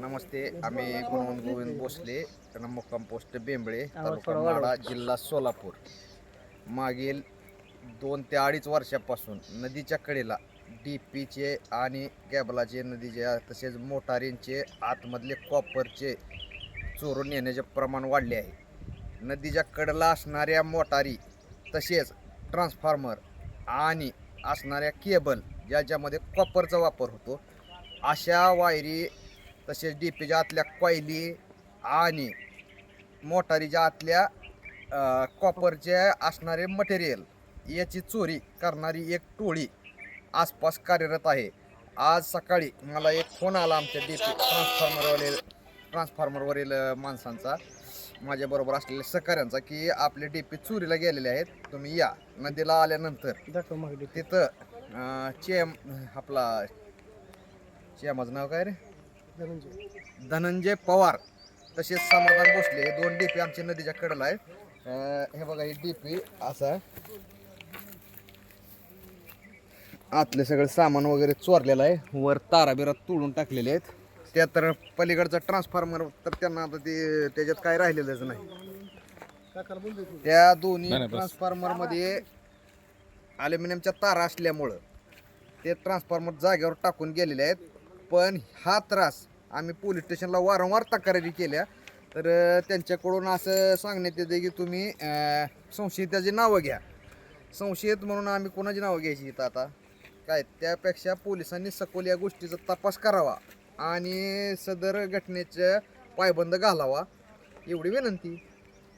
नमस्ते आम्ही गुणवंत गोविंद भोसले मुक्काम पोस्ट बेंबळे तालुका माडा जिल्हा सोलापूर. मागील दोन ते अडीच वर्षापासून नदीच्या कडेला डी पीचे आणि कॅबलाचे नदीचे तसेच मोटारींचे आतमधले कॉपरचे चोरून नेण्याचे प्रमाण वाढले आहे. नदीच्या कडेला असणाऱ्या मोटारी तसेच ट्रान्सफॉर्मर आणि असणाऱ्या केबल ज्याच्यामध्ये कॉपरचा वापर होतो अशा वायरी तसेच डी पीच्या आतल्या कॉयली आणि मोटारीच्या आतल्या कॉपरचे असणारे मटेरियल याची चोरी करणारी एक टोळी आसपास कार्यरत आहे. आज सकाळी मला एक फोन आला आमच्या डी पी ट्रान्सफॉर्मरवरील ट्रान्सफॉर्मरवरील माणसांचा माझ्याबरोबर असलेल्या सहकाऱ्यांचा की आपले डी पी चोरीला गेलेले आहेत. तुम्ही या. नदीला आल्यानंतर तिथं चेम आपला चेमाचं नाव काय रे? धनंजय धनंजय पवार तसेच समाधान भोसले हे दोन डीपी आमच्या नदीच्या कडेला आहे अं, हे बघा ही डीपी असा आतले सगळं सामान वगैरे चोरलेलं आहे. वर तारा बिरा तोडून टाकलेले आहेत. त्या तर पलीकडचा ट्रान्सफॉर्मर तर त्यांना आता ते त्याच्यात काय राहिलेलंच नाही. त्या दोन्ही ट्रान्सफॉर्मरमध्ये अल्युमिनियमच्या तारा असल्यामुळं ते ट्रान्सफॉर्मर जागेवर टाकून गेलेले आहेत. पण हा त्रास आम्ही पोलीस स्टेशनला वारंवार तक्रारी केल्या. तर त्यांच्याकडून असं सांगण्यात येते की तुम्ही संशयिताची नावं घ्या. संशयित म्हणून आम्ही कोणाची नावं घ्यायची इथं आता? काय? त्यापेक्षा पोलिसांनी सखोल या गोष्टीचा तपास करावा आणि सदर घटनेचं पायबंद घालावा. एवढी विनंती.